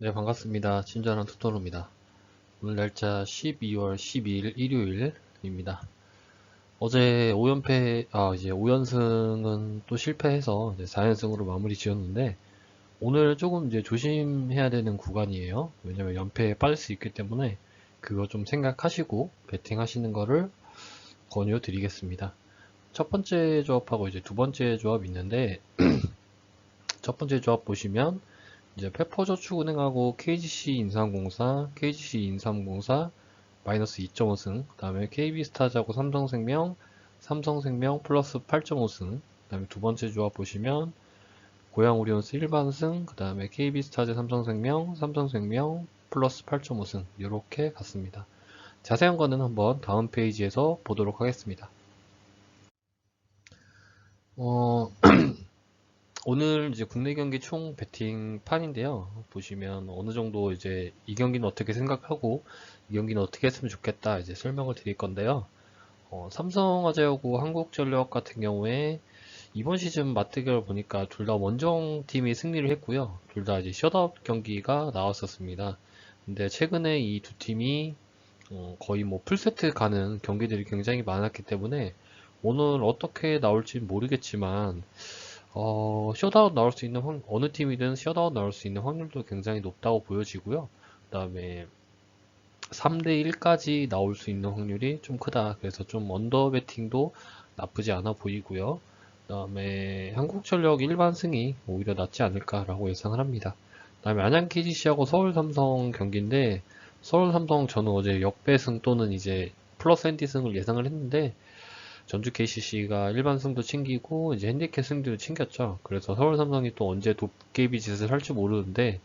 네, 반갑습니다. 친절한 투토로입니다. 오늘 날짜 12월 12일 일요일입니다. 어제 5연패, 아, 이제 5연승은 또 실패해서 이제 4연승으로 마무리 지었는데, 오늘 조금 이제 조심해야 되는 구간이에요. 왜냐면 연패에 빠질 수 있기 때문에, 그거 좀 생각하시고, 배팅 하시는 거를 권유 드리겠습니다. 첫 번째 조합하고 이제 두 번째 조합 있는데, 첫 번째 조합 보시면, 이제 페퍼저축은행하고 KGC 인삼공사, KGC 인삼공사 마이너스 2.5승, 그 다음에 KB스타즈하고 삼성생명, 삼성생명 플러스 8.5승, 그 다음에 두 번째 조합 보시면 고양 오리온스 1반승, 그 다음에 KB스타즈 삼성생명, 삼성생명 플러스 8.5승 이렇게 갔습니다. 자세한 거는 한번 다음 페이지에서 보도록 하겠습니다. 어, 오늘 이제 국내 경기 총 배팅 판인데요. 보시면 어느 정도 이제 이 경기는 어떻게 생각하고 이 경기는 어떻게 했으면 좋겠다 이제 설명을 드릴 건데요. 어, 삼성화재하고 한국전력 같은 경우에 이번 시즌 맞대결 보니까 둘 다 원정 팀이 승리를 했고요. 둘 다 이제 셧아웃 경기가 나왔었습니다. 근데 최근에 이 두 팀이 어, 거의 뭐 풀세트 가는 경기들이 굉장히 많았기 때문에 오늘 어떻게 나올지 모르겠지만 어, 셧아웃 나올 수 있는 확, 어느 팀이든 셧아웃 나올 수 있는 확률도 굉장히 높다고 보여지고요. 그 다음에 3대 1까지 나올 수 있는 확률이 좀 크다. 그래서 좀 언더 베팅도 나쁘지 않아 보이고요. 그 다음에 한국전력 일반 승이 오히려 낫지 않을까라고 예상을 합니다. 그 다음에 안양 KGC하고 서울 삼성 경기인데 서울 삼성 저는 어제 역배승 또는 이제 플러스 핸디승을 예상을 했는데 전주 KCC가 일반 승도 챙기고 이제 핸디캡 승도 챙겼죠. 그래서 서울 삼성이 또 언제 도깨비 짓을 할지 모르는데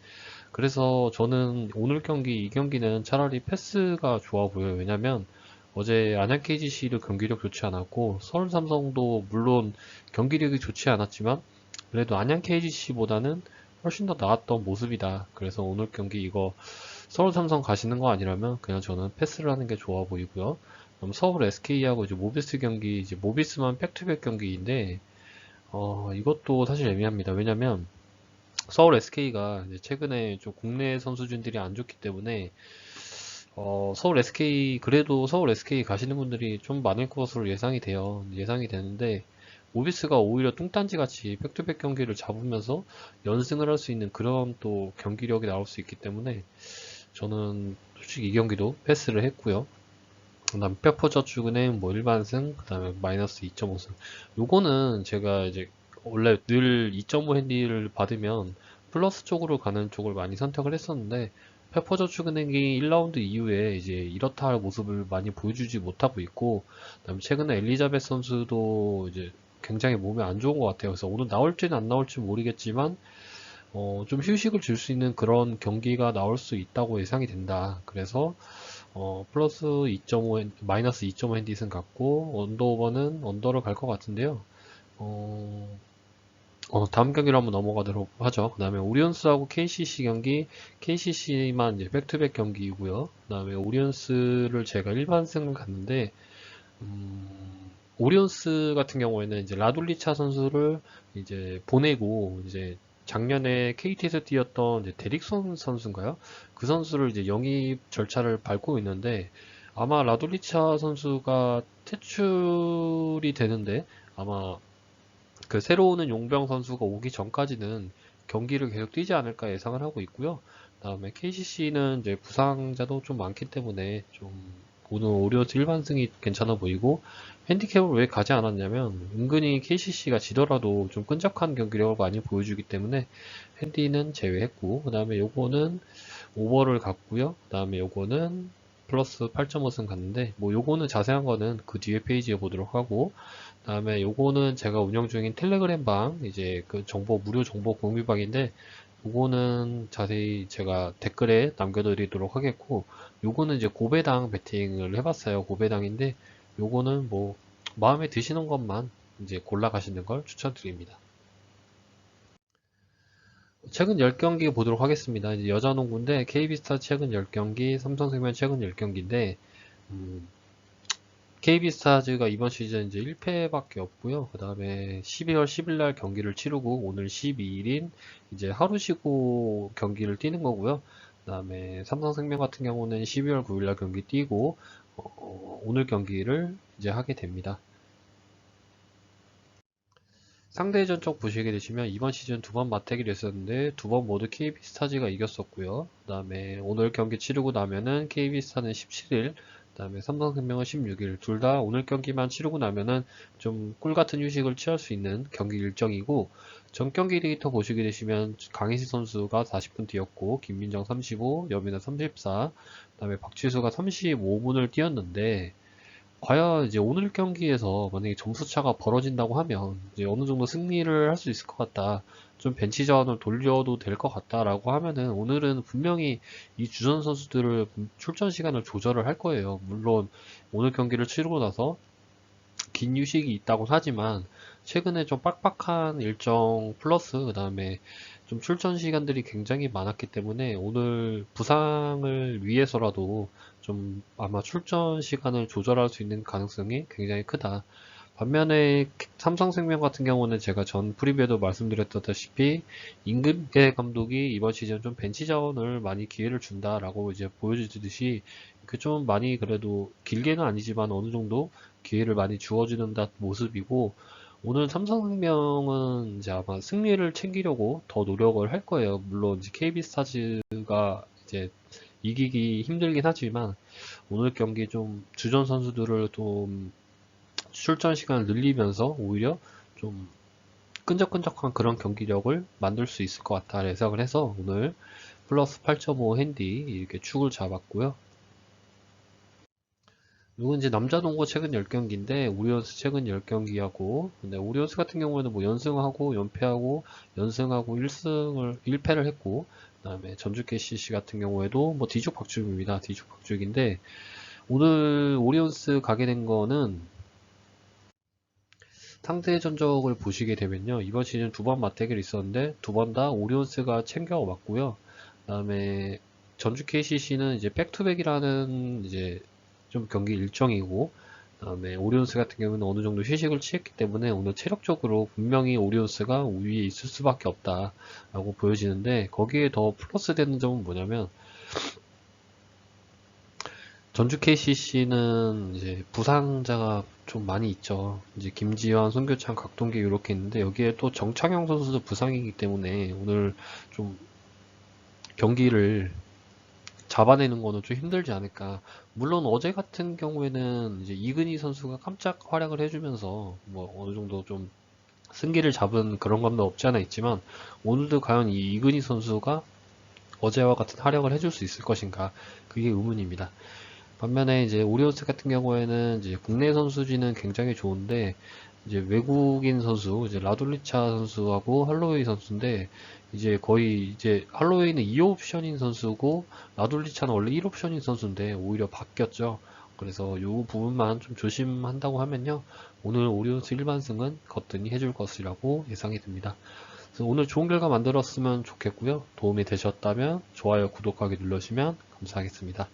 그래서 저는 오늘 경기 이 경기는 차라리 패스가 좋아 보여요. 왜냐면 어제 안양 KGC도 경기력 좋지 않았고 서울 삼성도 물론 경기력이 좋지 않았지만 그래도 안양 KGC보다는 훨씬 더 나았던 모습이다. 그래서 오늘 경기 이거 서울 삼성 가시는 거 아니라면 그냥 저는 패스를 하는 게 좋아 보이고요. 그럼 서울 SK하고 이제 모비스 경기, 이제 모비스만 백투백 경기인데, 어, 이것도 사실 애매합니다. 왜냐면, 서울 SK가 최근에 좀 국내 선수진들이 안 좋기 때문에, 어, 서울 SK, 그래도 서울 SK 가시는 분들이 좀 많을 것으로 예상이 돼요. 예상이 되는데, 모비스가 오히려 뚱딴지 같이 백투백 경기를 잡으면서 연승을 할 수 있는 그런 또 경기력이 나올 수 있기 때문에, 저는 솔직히 이 경기도 패스를 했고요. 그 다음 페퍼저축은행 뭐 일반승 그 다음에 마이너스 2.5승 요거는 제가 이제 원래 늘 2.5 핸디를 받으면 플러스 쪽으로 가는 쪽을 많이 선택을 했었는데 페퍼저축은행이 1라운드 이후에 이제 이렇다 할 모습을 많이 보여주지 못하고 있고 그다음에 최근에 엘리자베스 선수도 이제 굉장히 몸에 안 좋은 것 같아요. 그래서 오늘 나올지는 안 나올지 모르겠지만 어, 좀 휴식을 줄 수 있는 그런 경기가 나올 수 있다고 예상이 된다. 그래서 어, 플러스 2.5, 마이너스 2.5 핸디슨 같고, 언더오버는 언더를 갈것 같은데요. 어, 어, 다음 경기로 한번 넘어가도록 하죠. 그 다음에 오리온스하고 KCC 경기, KCC만 이제 백투백 경기이고요. 그 다음에 오리온스를 제가 일반승을 갔는데, 음, 오리온스 같은 경우에는 이제 라둘리차 선수를 이제 보내고, 이제 작년에 KT에서 뛰었던 데릭son 선수인가요? 그 선수를 이제 영입 절차를 밟고 있는데 아마 라돌리차 선수가 퇴출이 되는데 아마 그 새로 오는 용병 선수가 오기 전까지는 경기를 계속 뛰지 않을까 예상을 하고 있고요. 다음에 KCC는 이제 부상자도 좀 많기 때문에 좀 오늘 오리온스 일반승이 괜찮아 보이고 핸디캡을 왜 가지 않았냐면 은근히 KCC가 지더라도 좀 끈적한 경기력을 많이 보여주기 때문에 핸디는 제외했고 그 다음에 요거는 오버를 갔고요. 그 다음에 요거는 플러스 8.5승 갔는데 뭐 요거는 자세한 거는 그 뒤에 페이지에 보도록 하고 그 다음에 요거는 제가 운영 중인 텔레그램 방 이제 그 정보 무료 정보 공유방인데 요거는 자세히 제가 댓글에 남겨드리도록 하겠고 요거는 이제 고배당 배팅을 해봤어요 고배당인데 요거는 뭐 마음에 드시는 것만 이제 골라 가시는 걸 추천드립니다. 최근 10경기 보도록 하겠습니다. 이제 여자 농구인데 KB스타 최근 10경기, 삼성생명 최근 10경기인데 음, KB스타즈가 이번 시즌 이제 1패밖에 없고요. 그 다음에 12월 10일 날 경기를 치르고 오늘 12일인 이제 하루 쉬고 경기를 뛰는 거고요. 그 다음에 삼성생명 같은 경우는 12월 9일 날 경기 뛰고 어, 오늘 경기를 이제 하게 됩니다. 상대전 쪽 보시게 되시면 이번 시즌 두 번 맞대결이 있었는데 두 번 모두 KB스타즈가 이겼었고요. 그 다음에 오늘 경기 치르고 나면은 KB스타는 17일, 그 다음에 삼성생명은 16일. 둘 다 오늘 경기만 치르고 나면은 좀 꿀같은 휴식을 취할 수 있는 경기 일정이고 전 경기 데이터 보시게 되시면 강희시 선수가 40분 뛰었고 김민정 35, 여민아 34, 그 다음에 박지수가 35분을 뛰었는데 과연 이제 오늘 경기에서 만약에 점수 차가 벌어진다고 하면 이제 어느 정도 승리를 할 수 있을 것 같다. 좀 벤치 자원을 돌려도 될 것 같다라고 하면은 오늘은 분명히 이 주전 선수들을 출전 시간을 조절을 할 거예요. 물론 오늘 경기를 치르고 나서 긴 휴식이 있다고 하지만 최근에 좀 빡빡한 일정 플러스 그 다음에 좀 출전 시간들이 굉장히 많았기 때문에 오늘 부상을 위해서라도 좀 아마 출전 시간을 조절할 수 있는 가능성이 굉장히 크다. 반면에 삼성생명 같은 경우는 제가 전 프리뷰에도 말씀드렸다시피 임금계 감독이 이번 시즌 좀 벤치 자원을 많이 기회를 준다라고 이제 보여주듯이 그 좀 많이 그래도 길게는 아니지만 어느 정도 기회를 많이 주어주는 모습이고 오늘 삼성생명은 이제 아마 승리를 챙기려고 더 노력을 할 거예요. 물론 이제 KB스타즈가 이제 이기기 힘들긴 하지만 오늘 경기 좀 주전 선수들을 좀 출전 시간을 늘리면서 오히려 좀 끈적끈적한 그런 경기력을 만들 수 있을 것 같다 예상을 해서 오늘 플러스 8.5 핸디 이렇게 축을 잡았고요. 이건 이제 남자 농구 최근 10경기인데 우리온스 최근 10경기하고 근데 우리온스 같은 경우에는 뭐 연승하고 연패하고 연승하고 1승을 1패를 했고 그 다음에 전주 KCC 같은 경우에도 뭐 뒤죽 박죽입니다. 뒤죽 박죽인데 오늘 오리온스 가게 된 거는 상대 전적을 보시게 되면요. 이번 시즌 두 번 맞대결이 있었는데 두 번 다 오리온스가 챙겨 왔고요. 그 다음에 전주 KCC는 이제 백투백이라는 이제 좀 경기 일정이고 그다음에 오리온스 같은 경우는 어느 정도 휴식을 취했기 때문에 오늘 체력적으로 분명히 오리온스가 우위에 있을 수밖에 없다라고 보여지는데 거기에 더 플러스 되는 점은 뭐냐면 전주 KCC는 이제 부상자가 좀 많이 있죠. 이제 김지환, 손교창, 각동기 이렇게 있는데 여기에 또 정창영 선수도 부상이기 때문에 오늘 좀 경기를 잡아내는 거는 좀 힘들지 않을까. 물론 어제 같은 경우에는 이제 이근희 선수가 깜짝 활약을 해주면서 뭐 어느 정도 좀 승기를 잡은 그런 감도 없지 않아 있지만 오늘도 과연 이 이근희 선수가 어제와 같은 활약을 해줄 수 있을 것인가 그게 의문입니다. 반면에 이제 오리온스 같은 경우에는 이제 국내 선수진은 굉장히 좋은데 이제 외국인 선수 이제 라돌리차 선수하고 할로웨이 선수인데 이제 거의 이제 할로웨이는 2옵션인 선수고 라돌리차는 원래 1옵션인 선수인데 오히려 바뀌었죠. 그래서 이 부분만 좀 조심한다고 하면요. 오늘 오리온스 일반승은 거뜬히 해줄 것이라고 예상이 됩니다. 오늘 좋은 결과 만들었으면 좋겠고요. 도움이 되셨다면 좋아요, 구독하기 눌러주시면 감사하겠습니다.